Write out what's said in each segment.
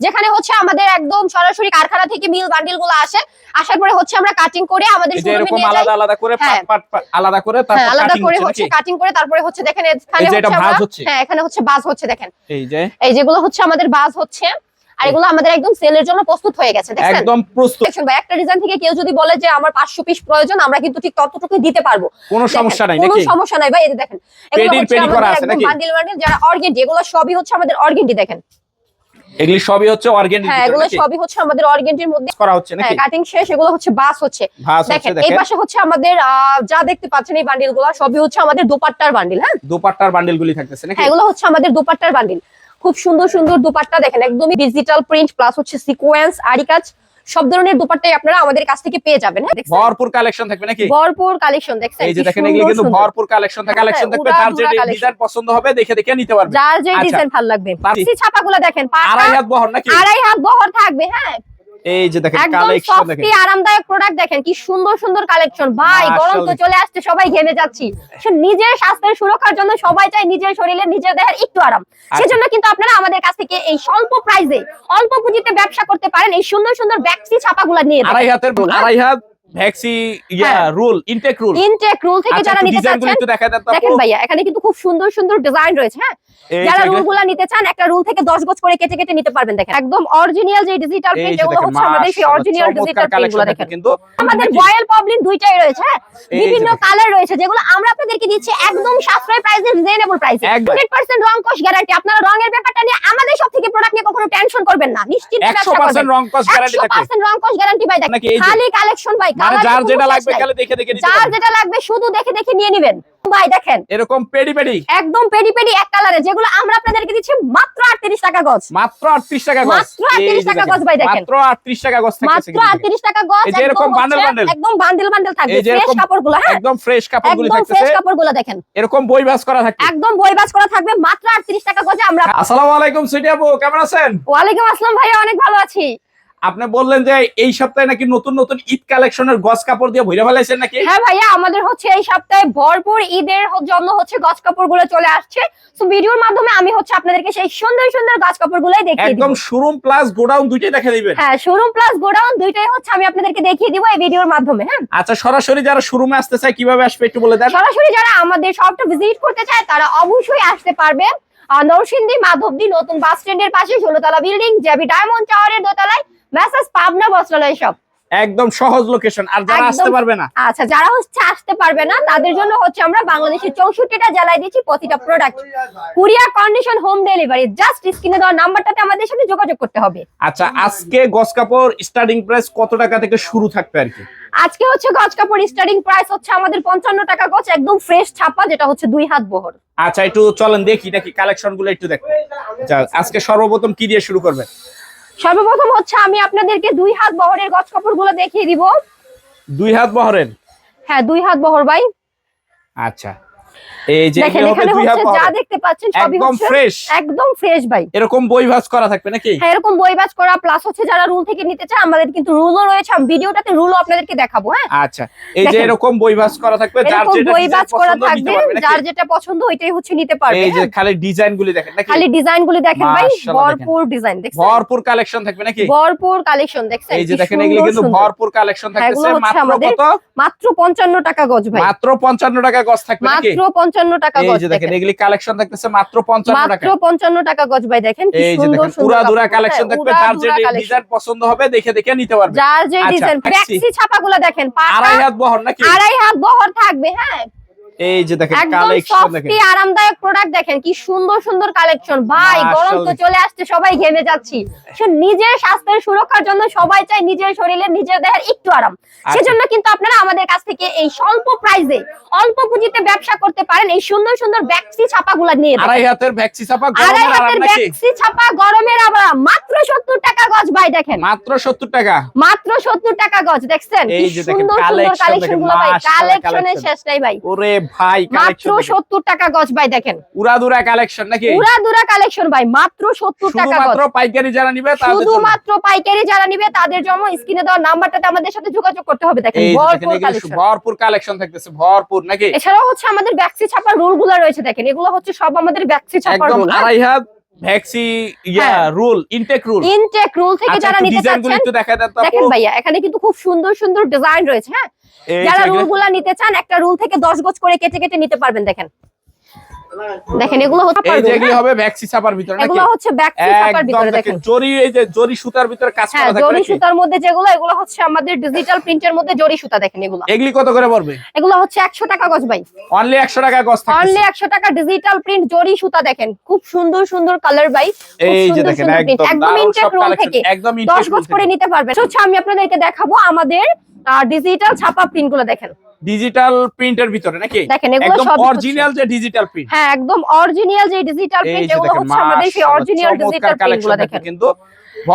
যেখানে হচ্ছে আমাদের একদম সরাসরি কারখানা থেকে মিল বান্ডিলগুলো আসে আসার পরে হচ্ছে আমরা কাটিং করে আমাদের এরকম আলাদা আলাদা করে হ্যাঁ। আলাদা করে হ্যাঁ তারপর আলাদা কাটিং করে হচ্ছে কাটিং করে তারপরে হচ্ছে দেখেন এখানে হচ্ছে? হ্যাঁ এখানে হচ্ছে বাজ হচ্ছে দেখেন। এই যে? এই যেগুলো হচ্ছে আমাদের বাজ হচ্ছে আর এগুলো আমাদের একদম সেলের জন্য প্রস্তুত হয়ে গেছে একদম প্রস্তুত। ভাই একটা ডিজাইন থেকে কেউ যদি বলে যে আমার পাঁচশো পিস প্রয়োজন আমরা কিন্তু ঠিক ততটুকু দিতে পারব। কোনো সমস্যা নাই কোনো সমস্যা নাই ভাই এই দেখেন। এগুলো পেডি- করা আছে নাকি? বান্ডিল বান্ডিল যারা অর্গেন্ডি এগুলো সবই হচ্ছে আমাদের অর্গেন্ডি দেখেন। এগুলি সবই হচ্ছে হ্যাঁ এগুলো সবই হচ্ছে আমাদের অর্গেন্ডির মধ্যে করা হচ্ছে হ্যাঁ নাকি কাটিং শেষ এগুলো হচ্ছে বাস হচ্ছে। দেখেন এই পাশে হচ্ছে আমাদের যা দেখতে পাচ্ছেন এই বান্ডিলগুলো সবই হচ্ছে আমাদের দুপাট্টার বান্ডিল হ্যাঁ? দোপাট্টার বান্ডিলগুলি থাকতেছে নাকি? হ্যাঁ এগুলো হচ্ছে আমাদের দুপাট্টার বান্ডিল খুব সুন্দর সুন্দর দুপাট্টা দেখেন একদমই ডিজিটাল প্রিন্ট প্লাস হচ্ছে সিকোয়েন্স আরি কাজ সব ধরনের দুপাট্টাই আপনারা আমাদের কাছ থেকে পেয়ে যাবেন হ্যাঁ? ভরপুর কালেকশন থাকবে নাকি? ভরপুর কালেকশন দেখছেন? এই যে দেখেন এগুলো কিন্তু ভরপুর কালেকশন থাকে কালেকশন থাকবে তার যে ডিজাইন পছন্দ হবে দেখে দেখে নিতে পারবে। যার যে। ডিজাইন ভালো লাগবে। তার- সি ছাপাগুলো দেখেন আড়াই হাত বহর নাকি? আড়াই হাত বহর থাকবে হ্যাঁ। এই যে দেখেন কালেকশন দেখেন। আরামদায়ক প্রোডাক্ট দেখেন কি সুন্দর সুন্দর কালেকশন ভাই গরম তো চলে আসছে সবাই ঘেমে যাচ্ছি। নিজের স্বাস্থ্যের সুরক্ষার জন্য সবাই চায় নিজের শরীরে নিজের দেহের একটু আরাম। আচ্ছা। সেজন্য কিন্তু আপনারা আমাদের কাছ থেকে এই স্বল্প প্রাইসে অল্প পুঁজিতে ব্যবসা করতে পারেন এই সুন্দর সুন্দর ব্যাক্সি ছাপাগুলো নিয়ে আড়াই হাতের আড়াই হাত ভ্যাক্সি ইয়া হ্যাঁ। Rule intake rule intake rule থেকে আচ্ছা যারা নিতে চাচ্ছেন দেখেন ভাইয়া এখানে কিন্তু খুব সুন্দর সুন্দর ডিজাইন রয়েছে হ্যাঁ। যারা যে রুলগুলা নিতে চান একটা রুল থেকে দশ গজ করে কেটে কেটে নিতে পারবেন দেখেন। একদম অরিজিনাল যে ডিজিটাল প্রিন্ট এগুলো হচ্ছে আমাদের সেই অরিজিনাল ডিজিটাল প্রিন্ট কালেকশন দেখেন। কিন্তু আমাদের? বয়েল পবলিন দুইটাই রয়েছে হ্যাঁ? বিভিন্ন কালার রয়েছে যেগুলো আমরা আপনাদেরকে দিচ্ছি একদম সাশ্রয় প্রাইসে রিজনেবল প্রাইসে 100% রং কস গ্যারান্টি আপনারা রঙের ব্যাপারটা নিয়ে আমাদের সব থেকে প্রোডাক্ট নিয়ে কখনো টেনশন করবেন না নিশ্চিন্তে ব্যবসা 100% রং কস গ্যারান্টি থাকে 100% রং কস গ্যারান্টি ভাই দেখেন। খালি কালেকশন ভাই মানে colour এর যার যেটা লাগবে। খালি দেখে দেখে নিতে যার যেটা লাগবে শুধু দেখে দেখে নিয়ে নেবেন। ভাই দেখেন। এরকম পেডি পেডি। একদম পেডি পেডি এক কালারে যেগুলো আমরা আপনাদেরকে দিচ্ছি মাত্র 38 টাকা গজ। মাত্র 38 টাকা গজ। মাত্র 38 টাকা গজ ভাই দেখেন। মাত্র 38 টাকা গজ মাত্র 38 টাকা গজ এই যে এরকম হচ্ছে bundle। একদম বান্ডেল বান্ডেল থাকবে ফ্রেশ কাপড়গুলো হ্যাঁ? একদম ফ্রেশ কাপড়গুলি একদম ফ্রেশ কাপড়গুলো দেখেন। এরকম বই বাস করা থাকে একদম বইবাজ করা থাকবে মাত্র 38 টাকা গজে আমরা আসসালামু আলাইকুম সুইটি আপু কেমন আছেন? ওয়ালাইকুম আসসালাম ভাইয়া অনেক ভালো আছি। আপনি বললেন যে এই সপ্তাহে নাকি নতুন নতুন ঈদ কালেকশনের গজ কাপড় দিয়ে ভরে ফেলাইছেন নাকি? হ্যাঁ ভাইয়া আমাদের হচ্ছে এই সপ্তাহে ভরপুর ঈদের জন্য হচ্ছে গজ কাপড়গুলো চলে আসছে। তো ভিডিওর মাধ্যমে আমি হচ্ছে আপনাদেরকে সেই সুন্দর সুন্দর গজ কাপড়গুলোই দেখিয়ে দিব। একদম শোরুম প্লাস গোডাউন দুইটাই দেখা দিবেন। হ্যাঁ শোরুম প্লাস গোডাউন দুইটাই হচ্ছে আমি আপনাদেরকে দেখিয়ে দিব এই ভিডিওর মাধ্যমে হ্যাঁ? আচ্ছা সরাসরি যারা শোরুমে আসতে চায় কীভাবে আসবে একটু বলে দেন? সরাসরি যারা আমাদের শপটা ভিজিট করতে চায় তারা অবশ্যই আসতে পারবে। নরসিংদী মাধবদী নতুন বাস স্ট্যান্ডের পাশে ষোলোতলা বিল্ডিং জেবি ডায়মন্ড টাওয়ারের দোতলায়। মেসাজ পাবনা বস্ত্রালয় শপ একদম সহজ লোকেশন আর যারা আসতে পারবে না। আচ্ছা যারা হচ্ছে আসতে পারবে না তাদের জন্য হচ্ছে আমরা বাংলাদেশের চৌষট্টিটা জেলায় দিচ্ছি প্রতিটা product courier condition home delivery just স্ক্রিনে দেওয়ার নাম্বারটাতে আমাদের সাথে যোগাযোগ করতে হবে। আচ্ছা আজকে গজ কাপড় স্টার্টিং প্রাইস কত টাকা থেকে শুরু থাকবে আর কি? আজকে হচ্ছে গজ কাপড় স্টার্টিং প্রাইস হচ্ছে আমাদের পঞ্চান্ন টাকা গজ একদম ফ্রেশ ছাপা যেটা হচ্ছে দুই হাত বহর। আচ্ছা একটু চলেন দেখি নাকি কালেকশনগুলো একটু দেখো। আজকে সর্বপ্রথম কি দিয়ে শুরু করবেন সর্বপ্রথম হচ্ছে আমি আপনাদেরকে দুই হাত বহরের গজ কাপড়গুলো দেখিয়ে দিব। দুই হাত বহরের? হ্যাঁ দুই হাত বহর ভাই। আচ্ছা। এই যে এখানে হচ্ছে যা দেখতে পাচ্ছেন সবই একদম ফ্রেশ একদম ফ্রেশ ভাই। এরকম বই ভাঁজ করা থাকবে নাকি? হ্যাঁ এরকম বই করা প্লাস হচ্ছে যারা রুল থেকে নিতে চায় আমাদের কিন্তু রুলও রয়েছে। আমি ভিডিওটাতে রুলও আপনাদেরকে দেখাবো হ্যাঁ? আচ্ছা এই যে এরকম বই ভাঁজ করা থাকবে যার যেটা বই করা থাকবে যার যেটা পছন্দ ওইটাই হচ্ছে নিতে পারবে এই যে হ্যাঁ। খালি ডিজাইন গুলি দেখেন নাকি? খালি ডিজাইন গুলি দেখেন ভাই ভরপুর ডিজাইন দেখছেন? ভরপুর কালেকশন থাকবে নাকি? ভরপুর কালেকশন দেখছেন? এই যে দেখেন এগুলো কিন্তু ভরপুর কালেকশন হ্যাঁ, থাকতেছে। মাত্র কত? মাত্র পঞ্চান্ন টাকা গজ ভাই। মাত্র পঞ্চান্ন টাকা গজ থাকবে নাকি? মাত্র পঞ্চান্ন টাকা গজ দেখেন এগুলি কালেকশন দেখতেছে মাত্র পঞ্চান্ন টাকা। মাত্র পঞ্চান্ন টাকা গজ ভাই দেখেন কি এই যে দেখেন পুরা দুরা কালেকশন দেখবে তার যে ডিজাইন পছন্দ হবে দেখে দেখে নিতে পারবে। যার যে ডিজাইন taxi। ছাপাগুলো দেখেন আড়াই হাত বহর নাকি? আড়াই হাত বহর থাকবে হ্যাঁ। এই যে দেখেন কালেকশন দেখেন। সফটি আরামদায়ক প্রোডাক্ট দেখেন কি সুন্দর সুন্দর কালেকশন ভাই গরম তো চলে আসছে সবাই ঘেমে যাচ্ছি। নিজের স্বাস্থ্যের সুরক্ষার জন্য সবাই চায় নিজের শরীরে নিজের দেহের একটু আরাম। আচ্ছা। সেজন্য কিন্তু আপনারা আমাদের কাছ থেকে এই স্বল্প প্রাইসে অল্প পুঁজিতে ব্যবসা করতে পারেন। এই সুন্দর সুন্দর ব্যাক্সি ছাপাগুলো নিয়ে আড়াই হাতের ভ্যাক্সি চাপা আড়াই আরাম হাতের ব্যাক্সি ছাপা গরমের আবার মাত্র সত্তর টাকা গজ ভাই দেখেন। মাত্র সত্তর টাকা? মাত্র সত্তর টাকা গজ দেখছেন? এই কি সুন্দর সুন্দর collection কালেকশন দেখেন, গুলো ভাই। কালেকশনের শেষ নাই ভাই। ওরে ভাই মাত্র কালেকশন সত্তর টাকা গজ ভাই দেখেন। উড়াদুরা কালেকশন নাকি? উড়াদুরা দুরা কালেকশন ভাই মাত্র সত্তর টাকা গজ শুধুমাত্র পাইকারি যারা নিবে তাদের শুধুমাত্র পাইকারি যারা নিবে তাদের জন্য স্ক্রিনে দেওয়া নাম্বারটাতে আমাদের সাথে যোগাযোগ করতে হবে দেখেন ভরপুর কালেকশন ভরপুর কালেকশন থাকতেছে ভরপুর নাকি? এছাড়াও হচ্ছে আমাদের ব্যাক্সি ছাপার রুলগুলো রয়েছে দেখেন এগুলো হচ্ছে সব আমাদের ব্যাক্সি ছাপার একদম রুল আড়াই হাত ভ্যাক্সি ইয়া। Rule intake rule intake rule থেকে আচ্ছা যারা নিতে চাচ্ছেন। দেখেন ভাইয়া এখানে কিন্তু খুব সুন্দর সুন্দর ডিজাইন রয়েছে হ্যাঁ যারা রুলগুলা রুলগুলা নিতে চান একটা রুল থেকে দশ গজ করে কেটে কেটে নিতে পারবেন দেখেন দেখেন এগুলো হচ্ছে এই যে এগুলি? হবে ভ্যাক্সি ছাপার ভিতরে নাকি? এগুলো হচ্ছে ব্যাক ছাপার ভিতরে দেখেন। জরি এই যে জরি সুতার ভিতরে কাজ হ্যাঁ করা থাকবে জরি সুতার মধ্যে যেগুলো এগুলো হচ্ছে আমাদের ডিজিটাল প্রিন্টের মধ্যে জরি সুতা দেখেন এগুলো। এগুলি কত করে পড়বে? এগুলো হচ্ছে একশো টাকা গজ ভাই। অনলি 100 টাকা গজ থাকছে অনলি একশো টাকা ডিজিটাল প্রিন্ট জরি সুতা দেখেন। খুব সুন্দর সুন্দর কালার ভাই। এই যে দেখেন একদম ইনটেক রোল থেকে। একদম দশ ইনটেক গজ করে নিতে পারবেন। হচ্ছে আমি আপনাদেরকে দেখাবো আমাদের ডিজিটাল ছাপা প্রিন্টগুলো দেখেন। ডিজিটাল প্রিন্টের ভিতরে নাকি? দেখেন এগুলো সব অরিজিনাল যে ডিজিটাল প্রিন্ট হ্যাঁ একদম অরিজিনাল যে ডিজিটাল প্রিন্ট এগুলো হচ্ছে আমাদের সেই অরিজিনাল ডিজিটাল প্রিন্ট কালেকশনগুলো দেখেন। কিন্তু।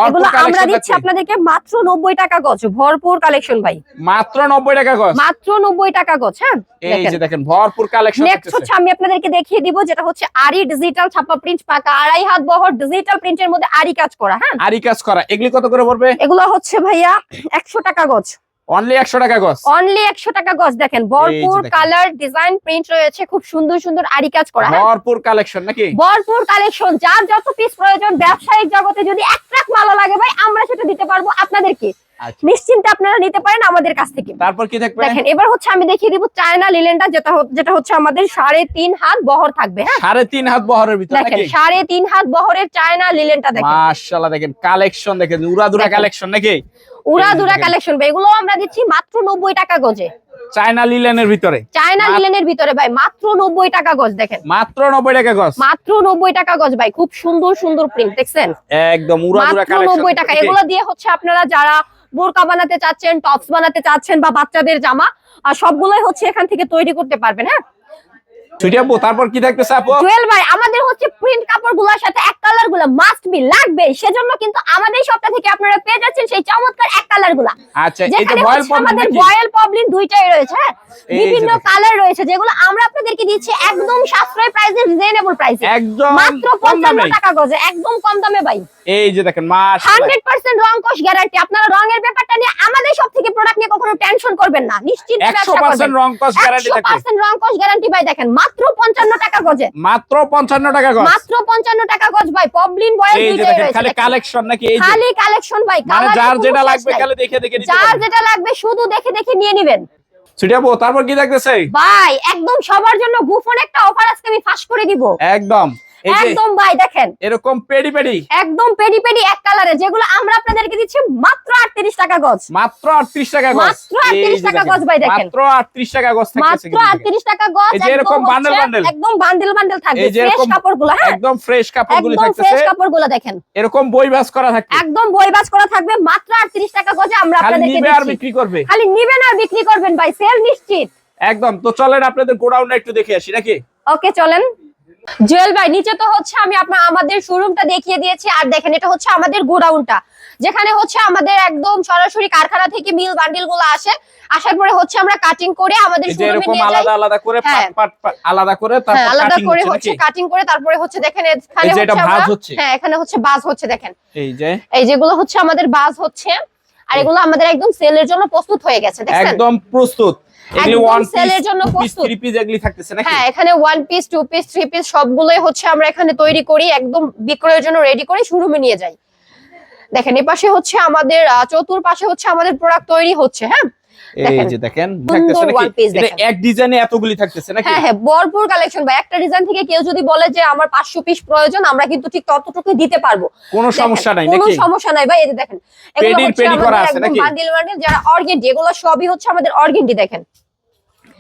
এগুলো আমরা দিচ্ছি আপনাদেরকে মাত্র নব্বই টাকা গজ ভরপুর কালেকশন ভাই। মাত্র 90 টাকা গজ? মাত্র নব্বই টাকা গজ হ্যাঁ? এই যে দেখেন। ভরপুর কালেকশন নেক্সট হচ্ছে আমি আপনাদেরকে দেখিয়ে দিব যেটা হচ্ছে আরি ডিজিটাল ছাপা প্রিন্ট পাকা আড়াই হাত বহর ডিজিটাল প্রিন্টের মধ্যে আরি কাজ করা হ্যাঁ? আরি কাজ করা এগুলি কত করে পড়বে? এগুলো হচ্ছে ভাইয়া একশো টাকা গজ। অনলি 100 টাকা গজ। অনলি একশো টাকা গজ দেখেন ভরপুর কালার ডিজাইন প্রিন্ট রয়েছে খুব সুন্দর সুন্দর আরি কাজ করা হ্যাঁ? ভরপুর কালেকশন নাকি? ভরপুর কালেকশন যার যত পিস প্রয়োজন ব্যবসায়িক জগতে যদি এক ট্রাক ভালো লাগে ভাই আমরা সেটা দিতে পারব আপনাদেরকে। আচ্ছা। নিশ্চিন্তে আপনারা নিতে পারেন আমাদের কাছ থেকে। তারপর কি থাকবে? দেখেন এবার হচ্ছে আমি দেখিয়ে দিব চায়না লিলেনটা যেটা হচ্ছে- যেটা হচ্ছে আমাদের সাড়ে তিন হাত বহর থাকবে হ্যাঁ? সাড়ে তিন হাত বহরের ভিতরে দেখেন সাড়ে তিন হাত বহরের চায়না লিলেনটা দেখেন। মাশাআল্লাহ দেখেন কালেকশন দেখেন উড়াদুরা। কালেকশন নাকি? উড়া দুরা কালেকশন ভাই এগুলো আমরা দিচ্ছি মাত্র নব্বই টাকা গজে। চায়না লিলেনের ভিতরে। চায়না লিলেনের ভিতরে ভাই মাত্র নব্বই টাকা গজ দেখেন। মাত্র 90 টাকা গজ। মাত্র নব্বই টাকা গজ ভাই খুব সুন্দর সুন্দর প্রিন্ট দেখছেন? একদম উড়াদুরা কালেকশন নব্বই টাকা। এগুলো দিয়ে হচ্ছে আপনারা যারা বোরকা বানাতে চাচ্ছেন টপস বানাতে চাচ্ছেন বা বাচ্চাদের জামা আর সবগুলোই হচ্ছে এখান থেকে তৈরি করতে পারবেন হ্যাঁ? ছুটি আপু তারপর কি আপু? জুয়েল ভাই আমাদের হচ্ছে প্রিন্ট কাপড়গুলোর সাথে এক কালারগুলো মাস্ট বি লাগবে। সেজন্য কিন্তু আমাদের সপ্তাহ থেকে আপনারা পেয়ে যাচ্ছেন সেই চমৎকার এক কালারগুলা আচ্ছা এই যে আমাদের বয়েল পবলিন দুইটাই রয়েছে হ্যাঁ? বিভিন্ন কালার রয়েছে যেগুলো আমরা আপনাদেরকে দিচ্ছি একদম সাশ্রয় প্রাইসে রিজনেবল প্রাইসে একদম মাত্র কম পঞ্চান্ন দামে টাকা গজে একদম কম দামে ভাই। এই যে দেখেন হান্ড্রেড পার্সেন্ট রং কোশ গ্যারান্টি। আপনারা রঙের ব্যাপারটা নিয়ে আমাদের সব থেকে প্রোডাক্ট নিয়ে কখনো টেনশন করবেন না। নিশ্চিত 100% রং কস গ্যারান্টি থাকে পার্সেন্ট রং কোশ গ্যারান্টি ভাই দেখেন। মাত্র পঞ্চান্ন টাকা গজে। মাত্র 55 টাকা গজ। মাত্র পঞ্চান্ন টাকা গজ ভাই। পবলিন বয়েল দুইটাই রয়েছে। খালি কালেকশন নাকি? এই যে খালি কালেকশন ভাই। মানে যার যেটা লাগবে। খালি দেখে দেখে নিতে যার যেটা লাগবে শুধু দেখে দেখে নিয়ে নিবেন। আপু তারপর কি থাকতেছে ভাই একদম সবার জন্য গুফন একটা অফার আজকে আমি ফাঁস করে দিব। একদম। একদম ভাই দেখেন। এরকম পেডি পেডি। একদম পেডি পেডি এক কালারে যেগুলো আমরা আপনাদেরকে দিচ্ছি মাত্র আটত্রিশ টাকা গজ। মাত্র 38 টাকা গজ। মাত্র 38 টাকা গজ ভাই দেখেন। মাত্র 38 টাকা গজ থাকতেছে মাত্র কিন্তু দেখেন। আটত্রিশ টাকা গজ এই যে এরকম হচ্ছে bundle। একদম বান্ডেল বান্ডেল থাকবে ফ্রেশ কাপড়গুলো হ্যাঁ? একদম ফ্রেশ কাপড়গুলি একদম ফ্রেশ কাপড়গুলো দেখেন। এরকম বই বাস করা থাকবে। একদম বইবাজ করা থাকবে মাত্র আটত্রিশ টাকা গজে আমরা আপনাদেরকে দিচ্ছি খালি আপনাদেরকে নিবে আর বিক্রি করবে। খালি নিবেন আর বিক্রি করবেন ভাই সেল নিশ্চিত। একদম তো চলেন আপনাদের গোডাউনটা একটু দেখে আসি নাকি? ওকে চলেন। জুয়েল ভাই নিচে তো হচ্ছে আমি আপনার আমাদের শোরুমটা দেখিয়ে দিয়েছি। আর দেখেন এটা হচ্ছে আমাদের গোডাউনটা। যেখানে হচ্ছে আমাদের একদম সরাসরি কারখানা থেকে মিল বান্ডিলগুলো আসে। আসার পরে হচ্ছে আমরা কাটিং করে আমাদের শোরুমে নিয়ে যাই। আলাদা আলাদা করে হ্যাঁ। আলাদা করে হ্যাঁ তারপর আলাদা করে হচ্ছে কাটিং করে তারপরে হচ্ছে দেখেন এখানে হচ্ছে। হ্যাঁ এখানে হচ্ছে বাজ হচ্ছে দেখেন। এই যে? এই যেগুলো হচ্ছে আমাদের বাজ হচ্ছে আর এগুলো আমাদের একদম সেলের জন্য প্রস্তুত হয়ে গেছে দেখছেন? একদম প্রস্তুত। এগুলি ওয়ান sell জন্য প্রস্তুত। থ্রি পিস এগুলি থাকতেছে নাকি? হ্যাঁ এখানে one piece two piece three piece সবগুলোই হচ্ছে আমরা এখানে তৈরি করি একদম বিক্রয়ের জন্য রেডি করে শোরুমে নিয়ে যাই। দেখেন এপাশে পাশে হচ্ছে আমাদের চতুর পাশে হচ্ছে আমাদের প্রোডাক্ট তৈরি হচ্ছে হ্যাঁ? এই যে দেখেন থাকতেছে সুন্দর one নাকি piece এটা দেখেন। এক ডিজাইনে এতগুলি থাকতেছে নাকি? হ্যাঁ হ্যাঁ ভরপুর কালেকশন ভাই। একটা ডিজাইন থেকে কেউ যদি বলে যে আমার পাঁচশো পিস প্রয়োজন আমরা কিন্তু ঠিক দিতে পারব। কোনো সমস্যা নাই কোনো সমস্যা নাই ভাই এই যে দেখেন। এগুলো বান্ডিল বান্ডিল যারা অর্গেন্ডি এগুলো সবই হচ্ছে আমাদের অর্গেন্ডি দেখেন।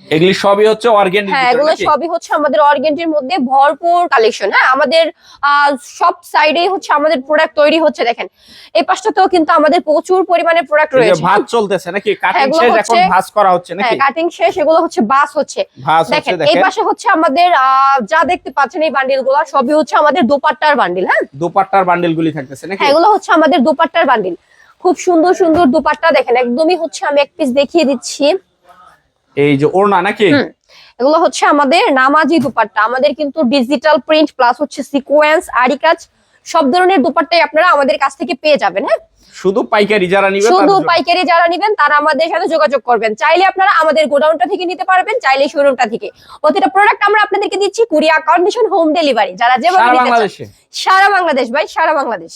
এগুলি সবই হচ্ছে অর্গানিক হ্যাঁ এগুলো সবই হচ্ছে আমাদের অর্গেন্ডির মধ্যে ভরপুর কালেকশন হ্যাঁ? আমাদের সব সাইডেই হচ্ছে আমাদের প্রোডাক্ট তৈরি হচ্ছে দেখেন। এই পাশটাতেও কিন্তু আমাদের প্রচুর পরিমাণে প্রোডাক্ট রয়েছে। ভাঁজ চলতেছে নাকি? কাটিং শেষ এখন ভাঁজ করা হচ্ছে হ্যাঁ নাকি? কাটিং শেষ এগুলো হচ্ছে বাস হচ্ছে। দেখেন এই পাশে হচ্ছে আমাদের আহ, যা দেখতে পাচ্ছেন এই বান্ডিলগুলো সবই হচ্ছে আমাদের দোপাট্টার বান্ডিল হ্যাঁ? দুপাট্টার বান্ডেল গুলি থাকতেছে নাকি? হ্যাঁ এগুলো হচ্ছে আমাদের দোপাট্টার বান্ডিল খুব সুন্দর সুন্দর দোপাট্টা দেখেন একদমই হচ্ছে আমি এক পিস দেখিয়ে দিচ্ছি। এই যে ওড়না নাকি? এগুলো হচ্ছে আমাদের নামাজি দুপাট্টা। আমাদের কিন্তু ডিজিটাল প্রিন্ট প্লাস হচ্ছে সিকোয়েন্স আরি কাজ সব ধরনের দুপাট্টাই আপনারা আমাদের কাছ থেকে পেয়ে যাবেন হ্যাঁ? শুধু পাইকারি যারা নিবে শুধু পাইকারি যারা নেবেন তারা আমাদের সাথে যোগাযোগ করবেন। চাইলে আপনারা আমাদের গোডাউনটা থেকে নিতে পারবেন চাইলে শোরুমটা থেকে। প্রতিটা প্রোডাক্ট আমরা আপনাদেরকে দিচ্ছি কুরিয়া কন্ডিশন হোম ডেলিভারি যারা যেভাবে নিতে চান। সারা বাংলাদেশ ভাই সারা বাংলাদেশ।